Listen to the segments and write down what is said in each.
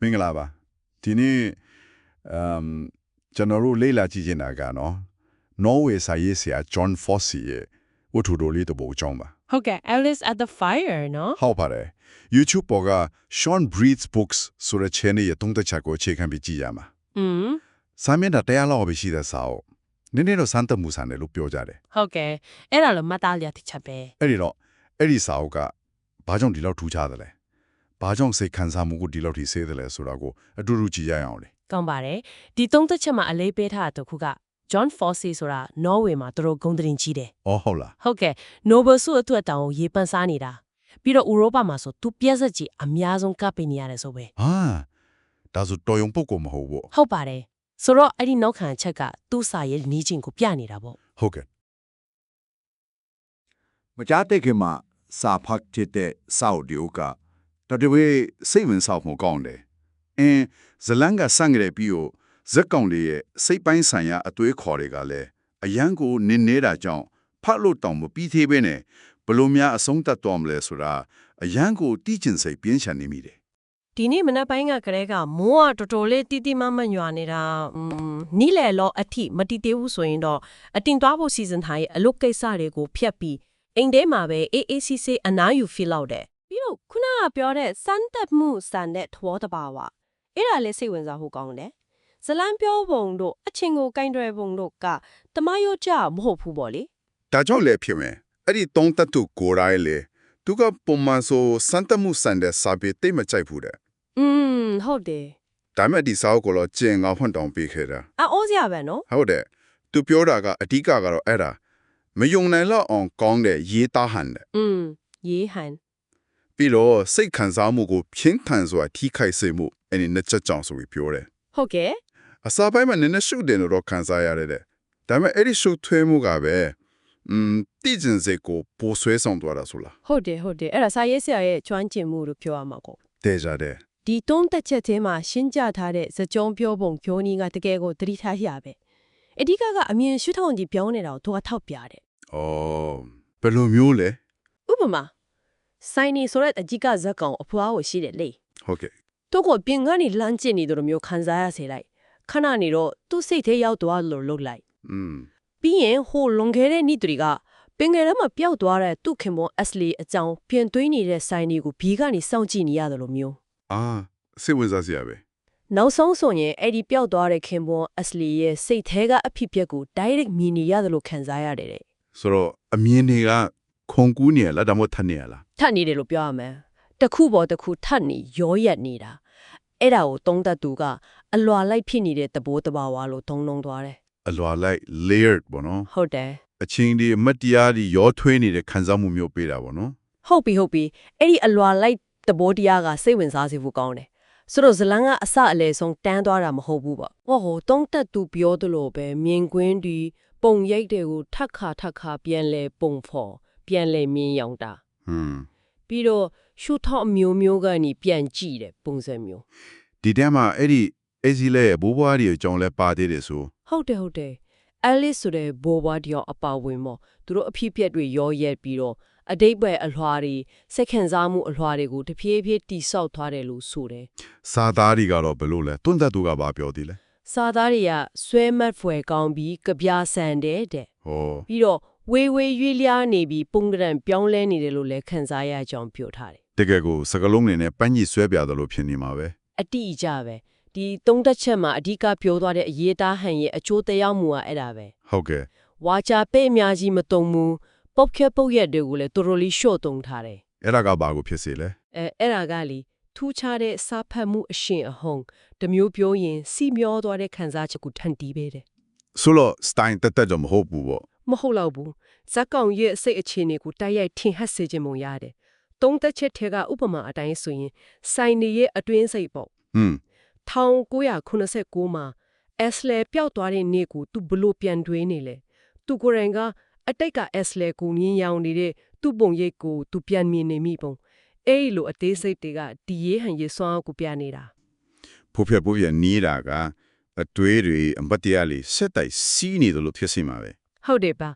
မင်္ဂလာပါဒီနေ့အမ်ကျွန်တော်တို့လေ့လာကြည့်နေတာကနော်နော်ဝေစာရေးဆရာ John Fossey ရဲ့ဝတ္ထုတော်လေးတစ်ပုဒ်အကြောင်းပါဟုတ်ကဲ့ Alice at the Fire နော်ဟုတ်ပါတယ် YouTube ပေါ်က Sean Breeds Books ဆိုတဲ့ channel ရဲ့တုံးသက်ချက်ကိုအခြေခံပြီးကြည့်ရမှာอืมစာမျက်နှာတရားလောက်ပဲရှိတဲ့စာအုပ်နည်းနည်းတော့စမ်းသပ်မှုဆန်တယ်လို့ပြောကြတယ်ဟုတ်ကဲ့အဲ့ဒါလည်းမှတ်သားရတဲ့ချက်ပဲအဲ့ဒီတော့အဲ့ဒီစာအုပ်ကဘာကြောင့်ဒီလောက်ထူးခြားတယ်လဲ ဘာကြောင့်စိတ်ခံစားမှုကိုဒီလောက်ထိစေးတယ်လဲဆိုတာကိုအတူတူကြည့်ရအောင်လေကောင်းပါတယ်ဒီသုံးသက်ချက်မှာအလေးပေးထားတဲ့တစ်ခုက John Fossey ဆိုတာနော်ဝေမှာသူတို့ဂုံတင်ကြီးတယ်အော်ဟုတ်လားဟုတ်ကဲ့ Nobel ဆုအတွက်တောင်ရေပန်းစားနေတာပြီးတော့ဥရောပမှာဆိုသူပြက်စက်ကြီးအများဆုံးကပ်ပေးနေရတယ်ဆိုပဲဟာဒါဆိုတော်ရုံပုတ်ကိုမဟုတ်ဘူးဟုတ်ပါတယ်ဆိုတော့အဲ့ဒီနောက်ခံချက်ကသူ့စာရဲ့နီးချင်းကိုပြနေတာပေါ့ဟုတ်ကဲ့မကြားတဲ့ခင်မှာစာဖတ်ဖြစ်တဲ့စာအုပ်ဒီအိုက တော်တော်လေးစိတ်ဝင်စားမှုကောင်းတယ်။အင်းဇလန်ကဆန့်ကြတဲ့ပြီးတော့ဇက်ကောင်လေးရဲ့စိတ်ပိုင်းဆိုင်ရာအသွေးခေါ်တွေကလည်းအရန်ကိုနင်းနေတာကြောင့်ဖတ်လို့တောင်မပြီးသေးပဲနဲ့ဘလို့များအဆုံးသတ်တော်မလဲဆိုတာအရန်ကိုတီးကျင်စိတ်ပြင်းထန်နေမိတယ်ဒီနေ့မနက်ပိုင်းကကလေးကမိုးကတော်တော်လေးတီးတီးမမညွာနေတာอืมနီးလေလောအထိမတီးသေးဘူးဆိုရင်တော့အတင်သွားဖို့စီစဉ်ထားရဲ့အလုပ်ကိစ္စတွေကိုဖျက်ပြီးအိမ်ထဲမှာပဲအေးအေးဆေးဆေးအနားယူ feel လောက်တယ် ပြီးတော့ခုနကပြောတဲ့စမ်းတက်မှုစံတဲ့သဘောတဘာဝအဲ့ဒါလည်းစိတ်ဝင်စားဖို့ကောင်းတယ်ဇလန်ပြောပုံတို့အချင်းကိုကင်တွယ်ပုံတို့ကတမယောကြမဟုတ်ဘူးပေါ့လေ ။ဒါကြောင့်လည်းဖြစ်မယ်။အဲ့ဒီတုံးတက်သူကိုယ်တိုင်လေသူကပုံမှန်ဆိုစမ်းတက်မှုဆန်တဲ့စာပေတိတ်မကြိုက်ဘူးတဲ့ อืมဟုတ်တယ် ။ဒါမဲ့ဒီစာအုပ်ကိုတော့ကျင်ငေါဖွင့်တောင်းပေးခဲ့တာ အောစရာပဲနော် ဟုတ်တယ်သူပြောတာကအဓိကကတော့အဲ့ဒါမယုံနိုင်လောက်အောင်ကောင်းတဲ့ရေးသားဟန်တဲ့ อืมရေးဟန် ပြီးတော့စိတ်ခံစားမှုကိုဖြင်းထန်စွာထိခိုက်စေမှုအဲ့ဒီနှစ်ချက်ကြောင့်ဆိုပြီးပြောတယ်ဟုတ်ကဲ့အစာပိုင်းမှာနည်းနည်းရှုတယ်လို့တော့ခံစားရတယ်တဲ့ဒါပေမဲ့အဲ့ဒီရှုထွေးမှုကပဲอืมတိကျင်စေကိုပိုဆွဲဆောင်သွားတာဆိုလားဟုတ်တယ်ဟုတ်တယ်အဲ့ဒါစာရေးဆရာရဲ့ကျွမ်းကျင်မှုလို့ပြောရမှာကိုတေးကြတယ်ဒီတုံးတက်ချက်ထဲမှာရှင်းကြထားတဲ့ဇကြုံပြောပုံပြောနည်းကတကယ်ကိုသတိထားရပဲအဓိကကအမြင်ရှုထောင့်ကြီးပြောနေတာကိုသူကထောက်ပြတယ်ဩဘယ်လိုမျိုးလဲဥပမာ ဆိုင်နီဆိုတဲ့အကြီးကဇက်ကောင်အဖွားကိုရှိတယ်လေဟုတ်ကဲ့သူ့ကိုပြင်ကနေလမ်းကျင်နေတယ်လို့မျိုးခံစားရစေလိုက်ခဏနေတော့သူ့စိတ်ထဲရောက်သွားလို့လုပ်လိုက်อืมပြီးရင်ဟိုလွန်ခဲ့တဲ့နေ့တွေကပင်ငယ်ထဲမှာပျောက်သွားတဲ့သူ့ခင်မွန်အက်စလီအကြောင်းပြင်သွင်းနေတဲ့ဆိုင်နီကိုဘီကနေစောင့်ကြည့်နေရတယ်လို့မျိုးအာစိတ်ဝင်စားစရာပဲနောက်ဆုံးဆိုရင်အဲ့ဒီပျောက်သွားတဲ့ခင်မွန်အက်စလီရဲ့စိတ်ထဲကအဖြစ်ပြက်ကို direct မြင်နေရတယ်လို့ခံစားရတယ်တဲ့ဆိုတော့အမြင်တွေက ခုံကူးနေရလားဒါမှမဟုတ်ထပ်နေရလားထပ်နေတယ်လို့ပြောရမယ်တစ်ခုပေါ်တစ်ခုထပ်နေရောရက်နေတာအဲ့ဒါကိုသုံးသပ်သူကအလွာလိုက်ဖြစ်နေတဲ့သဘောတဘာဝလို့သုံးလုံးသွားတယ်အလွာလိုက် layered ပေါ့နော်ဟုတ်တယ်အချင်းဒီအမတ်တရားဒီရောထွေးနေတဲ့ခံစားမှုမျိုးပေးတာပေါ့နော်ဟုတ်ပြီဟုတ်ပြီအဲ့ဒီအလွာလိုက်သဘောတရားကစိတ်ဝင်စားစေဖို့ကောင်းတယ်ဆိုတော့ဇလန်ကအစအလဲဆုံးတန်းသွားတာမဟုတ်ဘူးပေါ့ဟောဟိုတုံးတက်သူပြောသလိုပဲမြင်ကွင်းဒီပုံရိပ်တွေကိုထက်ခါထက်ခါပြန်လဲပုံဖော် ပြန်လဲမြင်ရောင်တာဟွန်းပြီးတော့ရှုထော့အမျိုးမျိုးကနေပြန်ကြည့်တယ်ပုံစံမျိုးဒီတဲမှာအဲ့ဒီအေဇီလဲဘိုးဘွားတွေအကြောင်းလဲပါသေးတယ်ဆိုဟုတ်တယ်ဟုတ်တယ်အဲလစ်ဆိုတဲ့ဘောဘွားတယောက်အပါဝင်မော်သူတို့အဖြစ်ပြက်တွေရောရက်ပြီးတော့အတိတ်ပဲအလွှာတွေစက်ခံစားမှုအလွှာတွေကိုတဖြည်းဖြည်းတိဆောက်သွားတယ်လို့ဆိုတယ်စာသားတွေကတော့ဘယ်လိုလဲတွန်းသက်သူကဘာပြောသေးလဲစာသားတွေကဆွဲမတ်ဖွယ်ကောင်းပြီးကြပြာဆန်တယ်တဲ့ဟောပြီးတော့ ဝေဝေရွေ့လျားနေပြီးပုံကရံပြောင်းလဲနေတယ်လို့လည်းခန်းစားရကြောင်းပြောထားတယ်တကယ်ကိုစကလုံးနေနဲ့ပန်းကြီးဆွဲပြတယ်လို့ဖြစ်နေမှာပဲအတိအကျပဲဒီသုံးသက်ချက်မှာအဓိကပြောသွားတဲ့အရေးသားဟန်ရဲ့အကျိုးသက်ရောက်မှုကအဲ့ဒါပဲဟုတ်ကဲ့ဝါချပဲ့အများကြီးမတုံဘူးပုတ်ခက်ပုတ်ရက်တွေကိုလည်းတော်တော်လေးရှော့တုံထားတယ်အဲ့ဒါကဘာကိုဖြစ်စေလဲအဲအဲ့ဒါကလေထူးခြားတဲ့စာဖတ်မှုအရှင်အဟုန်တစ်မျိုးပြောရင်စီမျောသွားတဲ့ခံစားချက်ကိုထန်တီးပေးတယ်ဆိုတော့စတိုင်တက်တက်တော့မဟုတ်ဘူးပေါ့ မဟုတ်တော့ဘူးဇက်ကောင်ရဲ့စိတ်အခြေအနေကိုတိုက်ရိုက်ထင်ဟပ်စေခြင်းမုံရတယ်သုံးသက်ချက်ထဲကဥပမာအတိုင်းဆိုရင်စိုင်နေရဲ့အတွင်းစိတ်ပေါ့ဟွန်း1989မှာအက်စလေပျောက်သွားတဲ့နေ့ကိုသူဘလို့ပြန်တွေးနေလဲသူကိုယ်တိုင်ကအတိတ်ကအက်စလေကိုမြင်ရောင်နေတဲ့သူ့ပုံရိပ်ကိုသူပြန်မြင်နေမိပုံအဲ့ဒီလိုအသေးစိတ်တွေကဒီရေးဟန်ရေးစွမ်းအားကိုပြနေတာဖို့ပြဖို့ပြနေတာကအတွေးတွေအမတ်တရားလေးစက်တိုက်စီးနေတယ်လို့ဖြစ်စီမှာပဲ ဟုတ်တယ်ပါ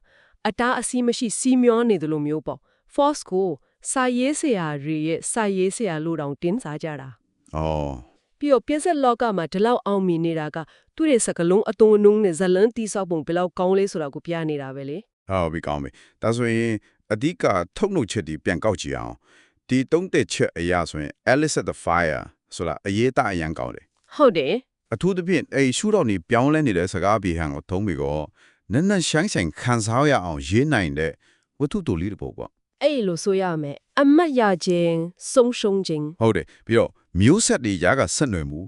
အတားအဆီးမရှိစီးမျောနေတယ်လို့မျိုးပေါ့ force ကိုစာရေးဆရာတွေရဲ့စာရေးဆရာလို့တောင်တင်းစားကြတာအော်ဘပြီးတော့ပြည့်စက်လောကမှာဒီလောက်အောင်မြင်နေတာကသူ့ရဲ့စကလုံးအသွင်အနှုံးနဲ့ဇလန်းတီးဆောက်ပုံဘယ်လောက်ကောင်းလဲဆိုတာကိုပြနေတာပဲလေဟုတ်ပြီကောင်းပြီဒါဆိုရင်အဓိကထုတ်နှုတ်ချက်ဒီပြန်ကောက်ကြည့်အောင်ဒီတုံးတက်ချက်အရာဆိုရင် Alice at the Fire ဆိုတာအရေးသားအရန်ကောင်းတယ်ဟုတ်တယ်အထူးသဖြင့်အဲ့ရှုတော့နေပြောင်းလဲနေတဲ့စကားပြေဟန်ကိုသုံးပြီးတော့ နက်နက်ရှိုင်းဆိုင်ခံစားရအောင်ရေးနိုင်တဲ့ဝတ္ထုတူလေးတစ်ပုဒ်ပေါ့အဲ့လိုဆိုရမယ်အမတ်ရခြင်းဆုံးရှုံးခြင်းဟုတ်တယ်ပြီးတော့မျိုးဆက်တွေရာကဆက်နွယ်မှု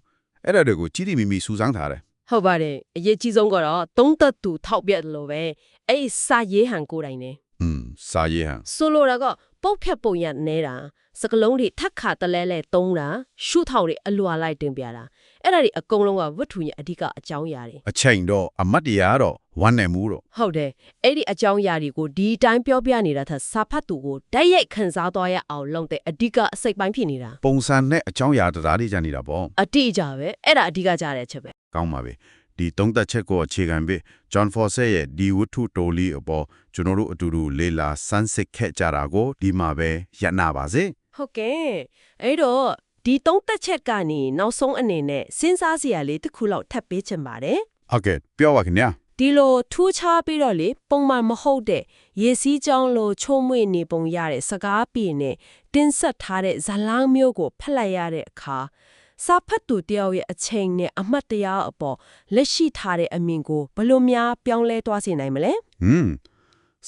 အဲ့ဒါတွေကိုကြီးတိမိမိစူးစမ်းထားတယ်ဟုတ်ပါတယ်အရေးကြီးဆုံးကတော့သုံးသက်သူထောက်ပြတယ်လို့ပဲအဲ့ဒီစာရေးဟန်ကိုယ်တိုင်နေอืมစာရေးဟန်ဆိုလိုတာကပုတ်ဖြတ်ပုံရနေတာစကလုံးတွေထက်ခါတလဲလဲသုံးတာရှုထောက်တွေအလွာလိုက်တင်ပြတာအဲ့ဒါတွေအကုန်လုံးကဝတ္ထုရဲ့အဓိကအကြောင်းအရာတွေအချိန်တော့အမတ်တရားတော့ ဝမ်းနယ်မှုတော့ဟုတ်တယ်အဲ့ဒီအကြောင်းအရာတွေကိုဒီအတိုင်းပြောပြနေတာထက်စာဖတ်သူကိုတိုက်ရိုက်ခံစားသွားရအောင်လုပ်တဲ့အဓိကအစိတ်ပိုင်းဖြစ်နေတာပုံစံနဲ့အကြောင်းအရာတရားတွေကြနေတာပေါ့အတိအကျပဲအဲ့ဒါအဓိကကြတဲ့အချက်ပဲကောင်းပါပြီဒီသုံးသက်ချက်ကိုအခြေခံပြီး John Fawcett ရဲ့ဒီဝတ္ထုတိုလီအပေါ်ကျွန်တော်တို့အတူတူလေလာစမ်းစစ်ခဲ့ကြတာကိုဒီမှာပဲရပ်နာပါစေဟုတ်ကဲ့အဲ့တော့ဒီသုံးသက်ချက်ကနေနောက်ဆုံးအနေနဲ့စဉ်းစားစရာလေးတစ်ခုလောက်ထပ်ပေးချင်ပါတယ်ဟုတ်ကဲ့ပြောပါခင်ဗျာ ဒီလိုထူးခြားပြီးတော့လေပုံမှန်မဟုတ်တဲ့ရေစည်းကြောင်းလိုချုံမွေ့နေပုံရတဲ့စကားပြေနဲ့တင်းဆက်ထားတဲ့ဇလန်းမျိုးကိုဖက်လိုက်ရတဲ့အခါစာဖတ်သူတယောက်ရဲ့အချိန်နဲ့အမှတ်တရားအပေါ်လက်ရှိထားတဲ့အမြင်ကိုဘယ်လိုများပြောင်းလဲသွားစေနိုင်မလဲဟွန်း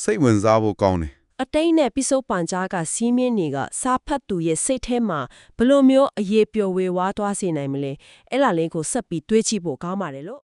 စိတ်ဝင်စားဖို့ကောင်းတယ်အတိတ်နဲ့ပိစုပန်ကြားကစီးမင်းတွေကစာဖတ်သူရဲ့စိတ်ထဲမှာဘယ်လိုမျိုးအရေးပျော်ဝေဝါးသွားစေနိုင်မလဲအဲ့လာလေးကိုဆက်ပြီးတွေးကြည့်ဖို့ကောင်းပါတယ်လို့